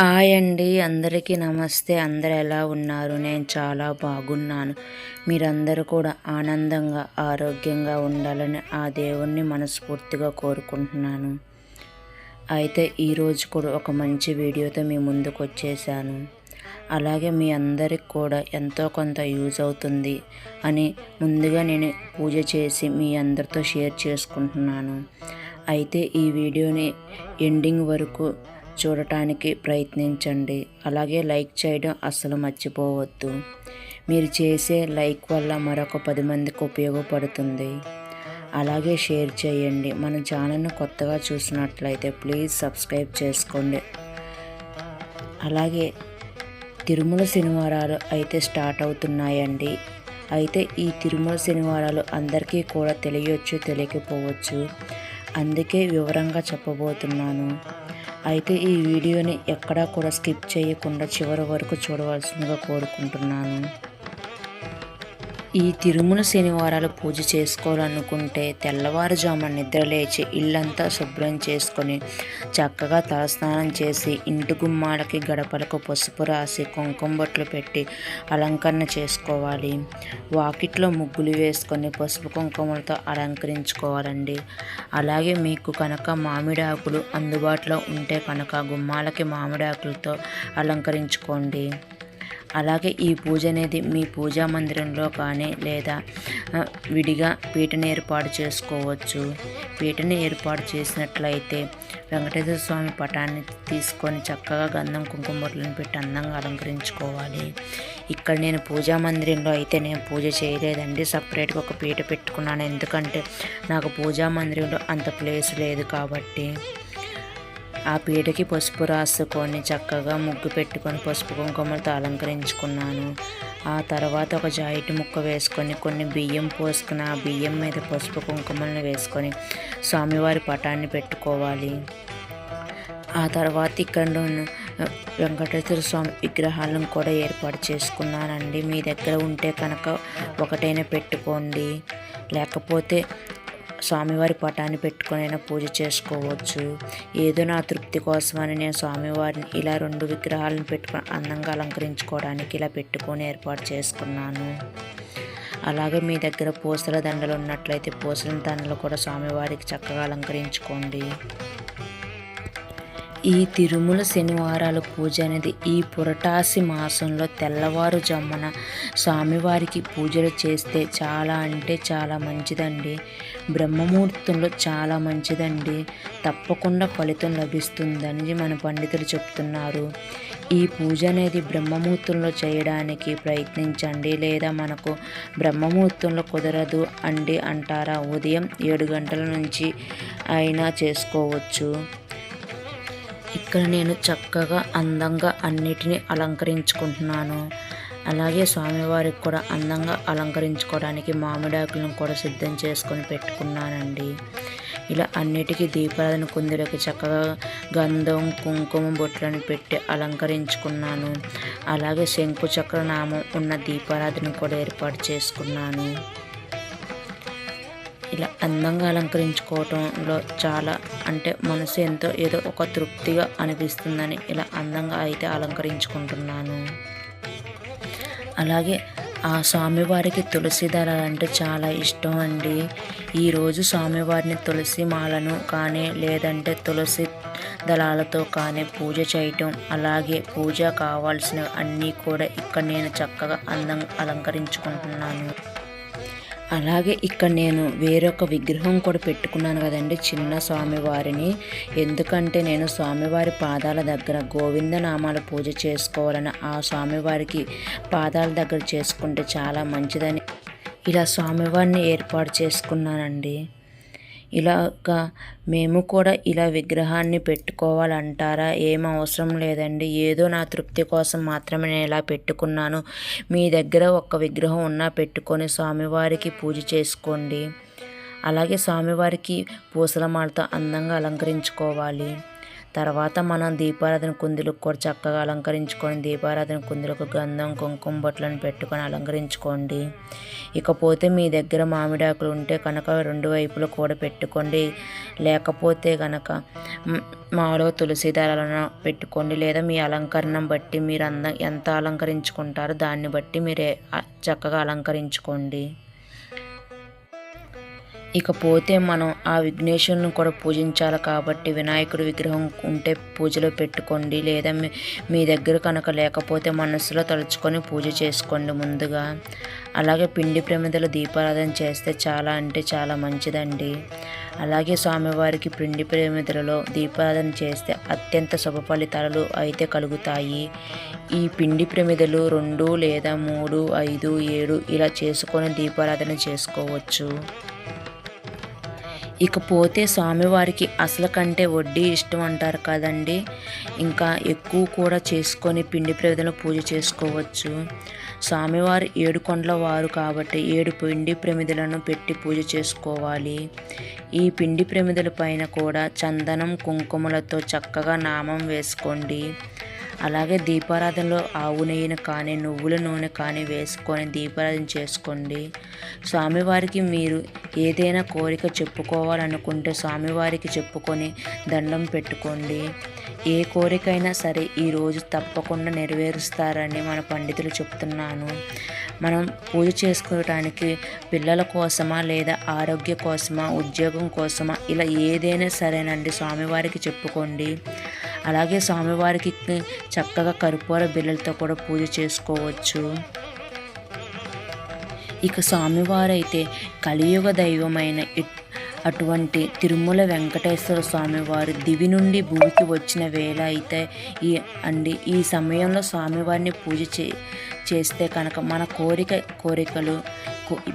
Hi అండి. అందరికీ నమస్తే. అందరు ఎలా ఉన్నారు? నేను చాలా బాగున్నాను. మీరందరూ కూడా ఆనందంగా ఆరోగ్యంగా ఉండాలని ఆ దేవుణ్ణి మనస్ఫూర్తిగా కోరుకుంటున్నాను. అయితే ఈరోజు కూడా ఒక మంచి వీడియోతో మీ ముందుకు వచ్చేసాను. అలాగే మీ అందరికి కూడా ఎంతో కొంత యూజ్ అవుతుంది అని ముందుగా నేను పూజ చేసి మీ అందరితో షేర్ చేసుకుంటున్నాను. అయితే ఈ వీడియోని ఎండింగ్ వరకు చూడటానికి ప్రయత్నించండి. అలాగే లైక్ చేయడం అస్సలు మర్చిపోవద్దు. మీరు చేసే లైక్ వల్ల మరొక పది మందికి ఉపయోగపడుతుంది. అలాగే షేర్ చేయండి. మన ఛానల్ను కొత్తగా చూసినట్లయితే ప్లీజ్ సబ్స్క్రైబ్ చేసుకోండి. అలాగే తిరుమల శనివారాలు అయితే స్టార్ట్ అవుతున్నాయండి. అయితే ఈ తిరుమల శనివారాలు అందరికీ కూడా తెలియచ్చు తెలియకపోవచ్చు. అందుకే వివరంగా చెప్పబోతున్నాను. అయితే ఈ వీడియోని ఎక్కడా కూడా స్కిప్ చేయకుండా చివరి వరకు చూడవలసిందిగా కోరుకుంటున్నాను. ఈ తిరుమల శనివారాలు పూజ చేసుకోవాలనుకుంటే తెల్లవారుజామున నిద్రలేచి ఇల్లంతా శుభ్రం చేసుకొని చక్కగా తలస్నానం చేసి ఇంటి గుమ్మాలకి గడపలకు పసుపు రాసి కుంకుమ బొట్లు పెట్టి అలంకరణ చేసుకోవాలి. వాకిట్లో ముగ్గులు వేసుకొని పసుపు కుంకుమలతో అలంకరించుకోవాలండి. అలాగే మీకు కనుక మామిడాకులు అందుబాటులో ఉంటే కనుక గుమ్మాలకి మామిడాకులతో అలంకరించుకోండి. అలాగే ఈ పూజ అనేది మీ పూజా మందిరంలో కానీ లేదా విడిగా పీటను ఏర్పాటు చేసుకోవచ్చు. పీటను ఏర్పాటు చేసినట్లయితే వెంకటేశ్వర స్వామి పటాన్ని తీసుకొని చక్కగా గంధం కుంకుమ పెట్టి అందంగా అలంకరించుకోవాలి. ఇక్కడ నేను పూజా మందిరంలో అయితే నేను పూజ చేయలేదండి. సపరేట్గా ఒక పీట పెట్టుకున్నాను. ఎందుకంటే నాకు పూజా మందిరంలో అంత ప్లేస్ లేదు కాబట్టి. ఆ పీటకి పసుపు రాసుకొని చక్కగా ముగ్గు పెట్టుకొని పసుపు కుంకుమలతో అలంకరించుకున్నాను. ఆ తర్వాత ఒక జాయిట్ ముక్క వేసుకొని కొన్ని బియ్యం పోసుకుని ఆ బియ్యం మీద పసుపు కుంకుమలను వేసుకొని స్వామివారి పటాన్ని పెట్టుకోవాలి. ఆ తర్వాత ఇక్కడ వెంకటేశ్వర స్వామి విగ్రహాలను కూడా ఏర్పాటు చేసుకున్నానండి. మీ దగ్గర ఉంటే కనుక ఒకటైనా పెట్టుకోండి. లేకపోతే స్వామివారి పటాన్ని పెట్టుకునైనా పూజ చేసుకోవచ్చు. ఏదో నా తృప్తి కోసమని నేను స్వామివారిని ఇలా రెండు విగ్రహాలను పెట్టుకొని అందంగా అలంకరించుకోవడానికి ఇలా పెట్టుకొని ఏర్పాటు చేసుకున్నాను. అలాగే మీ దగ్గర పూసల దండలు ఉన్నట్లయితే పూసల దండలు కూడా స్వామివారికి చక్కగా అలంకరించుకోండి. ఈ తిరుమల శనివారాల పూజ అనేది ఈ పురటాసి మాసంలో తెల్లవారుజామున స్వామివారికి పూజలు చేస్తే చాలా అంటే చాలా మంచిదండి. బ్రహ్మముహూర్తంలో చాలా మంచిదండి. తప్పకుండా ఫలితం లభిస్తుందని మన పండితులు చెప్తున్నారు. ఈ పూజ అనేది బ్రహ్మముహూర్తంలో చేయడానికి ప్రయత్నించండి. లేదా మనకు బ్రహ్మముహూర్తంలో కుదరదు అండి అంటారా? ఉదయం ఏడు గంటల నుంచి అయినా చేసుకోవచ్చు. ఇక్కడ నేను చక్కగా అందంగా అన్నిటినీ అలంకరించుకుంటున్నాను. అలాగే స్వామివారికి కూడా అందంగా అలంకరించుకోవడానికి మామిడాకులను కూడా సిద్ధం చేసుకొని పెట్టుకున్నానండి. ఇలా అన్నిటికీ దీపారాధన కుందులకి చక్కగా గంధం కుంకుమ బొట్లను పెట్టి అలంకరించుకున్నాను. అలాగే శంకు చక్ర నామం ఉన్న దీపారాధన కూడా ఏర్పాటు చేసుకున్నాను. ఇలా అందంగా అలంకరించుకోవటంలో చాలా అంటే మనసు ఎంతో ఏదో ఒక తృప్తిగా అనిపిస్తుందని ఇలా అందంగా అయితే అలంకరించుకుంటున్నాను. అలాగే ఆ స్వామివారికి తులసి దళాలు అంటే చాలా ఇష్టం అండి. ఈరోజు స్వామివారిని తులసి మాలను కానీ లేదంటే తులసి దళాలతో కానీ పూజ చేయటం అలాగే పూజ కావాల్సిన అన్నీ కూడా ఇక్కడ నేను చక్కగా అందంగా అలంకరించుకుంటున్నాను. అలాగే ఇక్కడ నేను వేరొక విగ్రహం కూడా పెట్టుకున్నాను కదండి చిన్న స్వామివారిని. ఎందుకంటే నేను స్వామివారి పాదాల దగ్గర గోవిందనామాల పూజ చేసుకోవాలని ఆ స్వామివారికి పాదాల దగ్గర చేసుకుంటే చాలా మంచిదని. ఇలా స్వామివారిని ఏర్పాటు చేసుకున్నానండి. ఇలాగా మేము కూడా ఇలా విగ్రహాన్ని పెట్టుకోవాలంటారా? ఏం అవసరం లేదండి. ఏదో నా తృప్తి కోసం మాత్రమే నేను ఇలా పెట్టుకున్నాను. మీ దగ్గర ఒక్క విగ్రహం ఉన్నా పెట్టుకొని స్వామివారికి పూజ చేసుకోండి. అలాగే స్వామివారికి పూసలమాలతో అందంగా అలంకరించుకోవాలి. తర్వాత మనం దీపారాధన కుందులకు కూడా చక్కగా అలంకరించుకొని దీపారాధన కుందులకు గంధం కుంకుమ బొట్లను పెట్టుకొని అలంకరించుకోండి. ఇకపోతే మీ దగ్గర మామిడాకులు ఉంటే కనుక రెండు వైపులు కూడా పెట్టుకోండి. లేకపోతే కనుక మామూలుగా తులసి దళాలను పెట్టుకోండి. లేదా మీ అలంకరణం బట్టి మీరు అంద ఎంత అలంకరించుకుంటారో దాన్ని బట్టి మీరే చక్కగా అలంకరించుకోండి. ఇకపోతే మనం ఆ విఘ్నేశ్వరుని కూడా పూజించాలి కాబట్టి వినాయకుడి విగ్రహం ఉంటే పూజలో పెట్టుకోండి లేదా మీ మీ దగ్గర కనుక లేకపోతే మనసులో తలుచుకొని పూజ చేసుకోండి ముందుగా. అలాగే పిండి ప్రమిదల దీపారాధన చేస్తే చాలా అంటే చాలా మంచిదండి. అలాగే స్వామివారికి పిండి ప్రమిదలలో దీపారాధన చేస్తే అత్యంత శుభ ఫలితాలు అయితే కలుగుతాయి. ఈ పిండి ప్రమిదలు రెండు లేదా మూడు ఐదు ఏడు ఇలా చేసుకొని దీపారాధన చేసుకోవచ్చు. ఇకపోతే స్వామివారికి అసలు కంటే వడ్డీ ఇష్టం అంటారు కదండి. ఇంకా ఎక్కువ కూడా చేసుకొని పిండి ప్రమిదలు పూజ చేసుకోవచ్చు. స్వామివారు ఏడు కొండల వారు కాబట్టి ఏడు పిండి ప్రమిదలను పెట్టి పూజ చేసుకోవాలి. ఈ పిండి ప్రమిదల పైన కూడా చందనం కుంకుమలతో చక్కగా నామం వేసుకోండి. అలాగే దీపారాధనలో ఆవు నెయ్యిని కానీ నువ్వుల నూనె కానీ వేసుకొని దీపారాధన చేసుకోండి. స్వామివారికి మీరు ఏదైనా కోరిక చెప్పుకోవాలనుకుంటే స్వామివారికి చెప్పుకొని దండం పెట్టుకోండి. ఏ కోరికైనా సరే ఈరోజు తప్పకుండా నెరవేరుస్తారని మన పండితులు చెప్తున్నాను. మనం పూజ చేసుకోవటానికి పిల్లల కోసమా లేదా ఆరోగ్య కోసమా ఉద్యోగం కోసమా ఇలా ఏదైనా సరేనండి స్వామివారికి చెప్పుకోండి. అలాగే స్వామివారికి చక్కగా కర్పూర బిళ్ళలతో కూడా పూజ చేసుకోవచ్చు. ఇక స్వామివారైతే కలియుగ దైవమైన ఇట్- అటువంటి తిరుమల వెంకటేశ్వర స్వామివారు దివి నుండి భూమికి వచ్చిన వేళ అయితే ఈ అండి ఈ సమయంలో స్వామివారిని పూజ చే చేస్తే కనుక మన కోరిక కోరికలు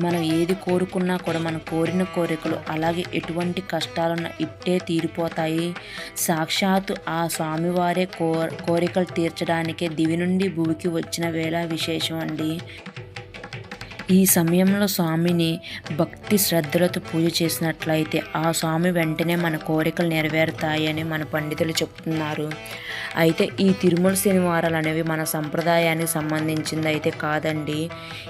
మనం ఏది కోరుకున్నా కూడా మనం కోరిన కోరికలు అలాగే ఎటువంటి కష్టాలున్న ఇట్టే తీరిపోతాయి. సాక్షాత్తు ఆ స్వామివారే కో కోరికలు తీర్చడానికే దివి నుండి భూమికి వచ్చిన వేళ విశేషం అండి. ఈ సమయంలో స్వామిని భక్తి శ్రద్ధలతో పూజ చేసినట్లయితే ఆ స్వామి వెంటనే మన కోరికలు నెరవేరుతాయని మన పండితులు చెప్తున్నారు. అయితే ఈ తిరుమల శనివారాలు అనేవి మన సంప్రదాయానికి సంబంధించింది అయితే కాదండి.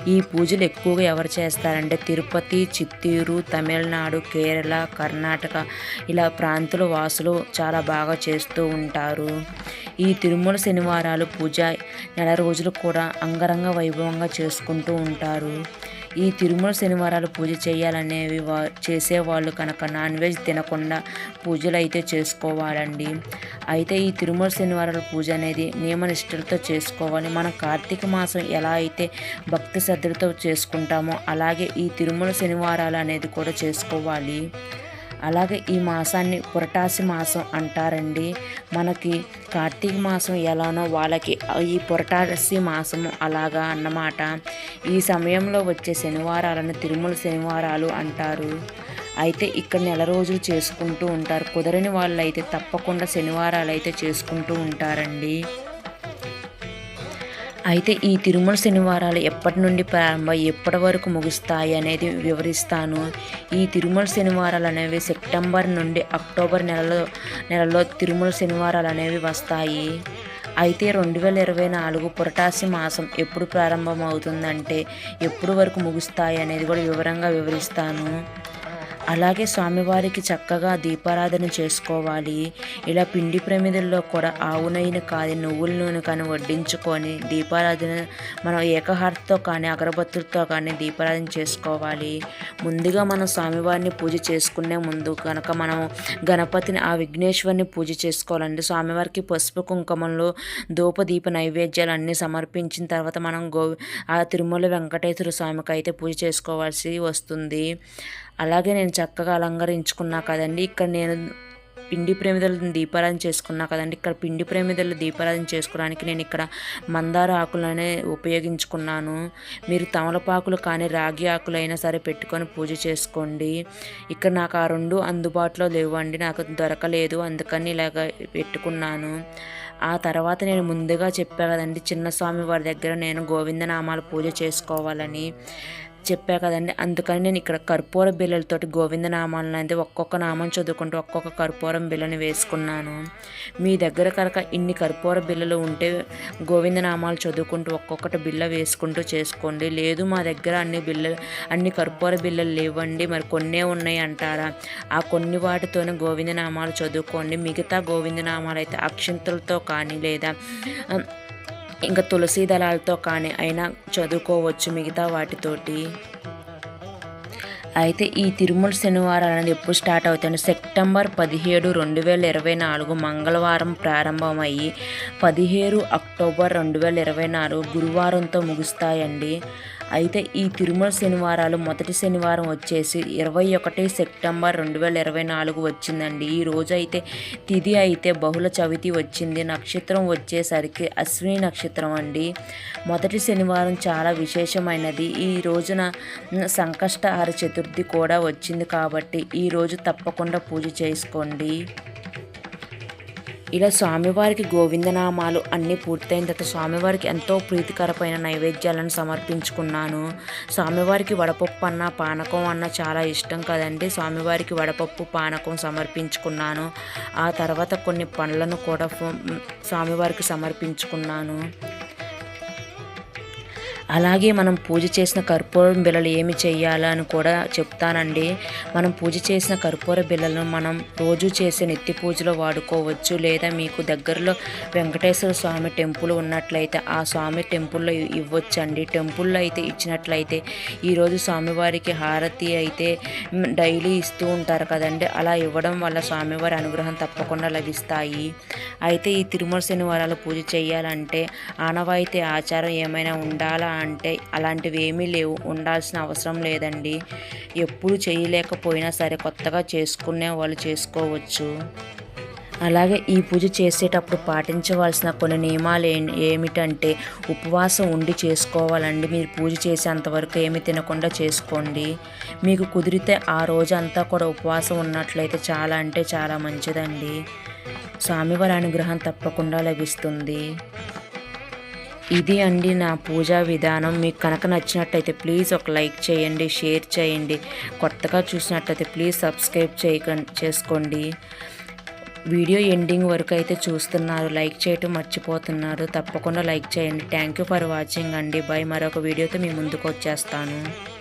ఈ పూజలు ఎక్కువగా ఎవరు చేస్తారంటే తిరుపతి చిత్తూరు తమిళనాడు కేరళ కర్ణాటక ఇలా ప్రాంతాల వాసులు చాలా బాగా చేస్తూ ఉంటారు. ఈ తిరుమల శనివారాలు పూజ నెల రోజులు కూడా అంగరంగ వైభవంగా చేసుకుంటూ ఉంటారు. ఈ తిరుమల శనివారాలు పూజ చేయాలనేవి వా చేసేవాళ్ళు కనుక నాన్ వెజ్ తినకుండా పూజలు అయితే చేసుకోవాలండి. అయితే ఈ తిరుమల శనివారాల పూజ అనేది నియమనిష్టలతో చేసుకోవాలి. మన కార్తీక మాసం ఎలా అయితే భక్తి శ్రద్ధలతో చేసుకుంటామో అలాగే ఈ తిరుమల శనివారాలు అనేది కూడా చేసుకోవాలి. అలాగే ఈ మాసాన్ని పురటాసి మాసం అంటారండి. మనకి కార్తీక మాసం ఎలానో వాళ్ళకి ఈ పురటాసి మాసము అలాగా అన్నమాట. ఈ సమయంలో వచ్చే శనివారాలను తిరుమల శనివారాలు అంటారు. అయితే ఇక్కడ నెల రోజులు చేసుకుంటూ ఉంటారు. కుదరని వాళ్ళు అయితే తప్పకుండా శనివారాలు అయితే చేసుకుంటూ ఉంటారండి. అయితే ఈ తిరుమల శనివారాలు ఎప్పటి నుండి ప్రారంభం ఎప్పటి వరకు ముగుస్తాయి అనేది వివరిస్తాను. ఈ తిరుమల శనివారాలు అనేవి సెప్టెంబర్ నుండి అక్టోబర్ నెలలో నెలలో తిరుమల శనివారాలు అనేవి వస్తాయి. అయితే రెండు వేల ఇరవై నాలుగు పురటాసి మాసం ఎప్పుడు ప్రారంభం అవుతుందంటే ఎప్పుడు వరకు ముగుస్తాయి అనేది కూడా వివరంగా వివరిస్తాను. అలాగే స్వామివారికి చక్కగా దీపారాధన చేసుకోవాలి. ఇలా పిండి ప్రమిదల్లో కూడా ఆవు నెయ్యిని నువ్వుల నూనె కానీ వడ్డించుకొని దీపారాధన మనం ఏకహారతో కానీ అగరబత్తులతో కానీ దీపారాధన చేసుకోవాలి. ముందుగా మనం స్వామివారిని పూజ చేసుకునే ముందు కనుక మనం గణపతిని ఆ విఘ్నేశ్వరిని పూజ చేసుకోవాలండి స్వామివారికి పసుపు కుంకుమంలో ధూపదీప నైవేద్యాలు అన్నీ సమర్పించిన తర్వాత మనం గో ఆ తిరుమల వెంకటేశ్వర స్వామికి అయితే పూజ చేసుకోవాల్సి వస్తుంది. అలాగే నేను చక్కగా అలంకరించుకున్నా కదండి. ఇక్కడ నేను పిండి ప్రేమిదలను దీపారాధన చేసుకున్నా కదండి. ఇక్కడ పిండి ప్రేమిదలు దీపారాధన చేసుకోవడానికి నేను ఇక్కడ మందార ఆకులనే ఉపయోగించుకున్నాను. మీరు తమలపాకులు కానీ రాగి ఆకులు అయినా సరే పెట్టుకొని పూజ చేసుకోండి. ఇక్కడ నాకు ఆ రెండు అందుబాటులో లేవండి. నాకు దొరకలేదు. అందుకని ఇలాగ పెట్టుకున్నాను. ఆ తర్వాత నేను ముందుగా చెప్పా కదండి చిన్న స్వామి వారి దగ్గర నేను గోవిందనామాలు పూజ చేసుకోవాలని. చెప్పా కదండి. అందుకని నేను ఇక్కడ కర్పూర బిళ్ళలతోటి గోవింద నామాలను అయితే ఒక్కొక్క నామం చదువుకుంటూ ఒక్కొక్క కర్పూరం బిళ్ళని వేసుకున్నాను. మీ దగ్గర కనుక ఇన్ని కర్పూర బిళ్ళలు ఉంటే గోవింద నామాలు చదువుకుంటూ ఒక్కొక్కటి బిళ్ళ వేసుకుంటూ చేసుకోండి. లేదు మా దగ్గర అన్ని బిళ్ళలు అన్ని కర్పూర బిళ్ళలు లేవండి. మరి కొన్నే ఉన్నాయి అంటారా? ఆ కొన్ని వాటితోనే గోవిందనామాలు చదువుకోండి. మిగతా గోవిందనామాలు అయితే అక్షంతులతో కానీ లేదా ఇంకా తులసి దళాలతో కానీ అయినా చదువుకోవచ్చు మిగతా వాటితోటి. అయితే ఈ తిరుమల శనివారాలు అనేది ఎప్పుడు స్టార్ట్ అవుతాయండి సెప్టెంబర్ పదిహేడు రెండు వేల ఇరవై నాలుగు మంగళవారం ప్రారంభమయ్యి పదిహేడు అక్టోబర్ రెండు వేల ఇరవై నాలుగు గురువారంతో ముగుస్తాయండి. అయితే ఈ తిరుమల శనివారాలు మొదటి శనివారం వచ్చేసి ఇరవై ఒకటి సెప్టెంబర్ రెండు వేల ఇరవై నాలుగు వచ్చిందండి. ఈ రోజు అయితే తిథి అయితే బహుళ చవితి వచ్చింది. నక్షత్రం వచ్చేసరికి అశ్విని నక్షత్రం అండి. మొదటి శనివారం చాలా విశేషమైనది. ఈ రోజున సంకష్టహార చతుర్థి కూడా వచ్చింది కాబట్టి ఈ రోజు తప్పకుండా పూజ చేసుకోండి. ఇలా స్వామివారికి గోవిందనామాలు అన్నీ పూర్తయిన తర్వాత స్వామివారికి ఎంతో ప్రీతికరమైన నైవేద్యాలను సమర్పించుకున్నాను. స్వామివారికి వడపప్పు అన్న పానకం అన్న చాలా ఇష్టం కదండి. స్వామివారికి వడపప్పు పానకం సమర్పించుకున్నాను. ఆ తర్వాత కొన్ని పండ్లను కూడా స్వామివారికి సమర్పించుకున్నాను. అలాగే మనం పూజ చేసిన కర్పూరం బిళ్ళలు ఏమి చేయాలని కూడా చెప్తానండి. మనం పూజ చేసిన కర్పూర బిళ్ళలను మనం రోజు చేసే నెత్తి పూజలో వాడుకోవచ్చు. లేదా మీకు దగ్గరలో వెంకటేశ్వర స్వామి టెంపుల్ ఉన్నట్లయితే ఆ స్వామి టెంపుల్లో ఇవ్వచ్చండి. టెంపుల్లో అయితే ఇచ్చినట్లయితే ఈరోజు స్వామివారికి హారతి అయితే డైలీ ఇస్తూ ఉంటారు కదండి. అలా ఇవ్వడం వల్ల స్వామివారి అనుగ్రహం తప్పకుండా లభిస్తాయి. అయితే ఈ తిరుమల శనివారాలు పూజ చేయాలంటే ఆనవాయితీ ఆచారం ఏమైనా ఉండాలా అంటే అలాంటివి ఏమీ లేవు. ఉండాల్సిన అవసరం లేదండి. ఎప్పుడు చేయలేకపోయినా సరే కొత్తగా చేసుకునే వాళ్ళు చేసుకోవచ్చు. అలాగే ఈ పూజ చేసేటప్పుడు పాటించవలసిన కొన్ని నియమాలు ఏమిటంటే ఉపవాసం ఉండి చేసుకోవాలండి. మీరు పూజ చేసేంతవరకు ఏమి తినకుండా చేసుకోండి. మీకు కుదిరితే ఆ రోజు అంతా కూడా ఉపవాసం ఉన్నట్లయితే చాలా అంటే చాలా మంచిదండి. స్వామివారి అనుగ్రహం తప్పకుండా లభిస్తుంది. ఇది అండి నా పూజా విధానం. మీకు కనుక నచ్చినట్టయితే ప్లీజ్ ఒక లైక్ చేయండి షేర్ చేయండి. కొత్తగా చూసినట్టయితే ప్లీజ్ సబ్స్క్రైబ్ చేయక చేసుకోండి. వీడియో ఎండింగ్ వరకు అయితే చూస్తున్నారు. లైక్ చేయటం మర్చిపోతున్నారు. తప్పకుండా లైక్ చేయండి. థ్యాంక్ యూ ఫర్ వాచింగ్ అండి. బై. మరొక వీడియోతో మీ ముందుకు వచ్చేస్తాను.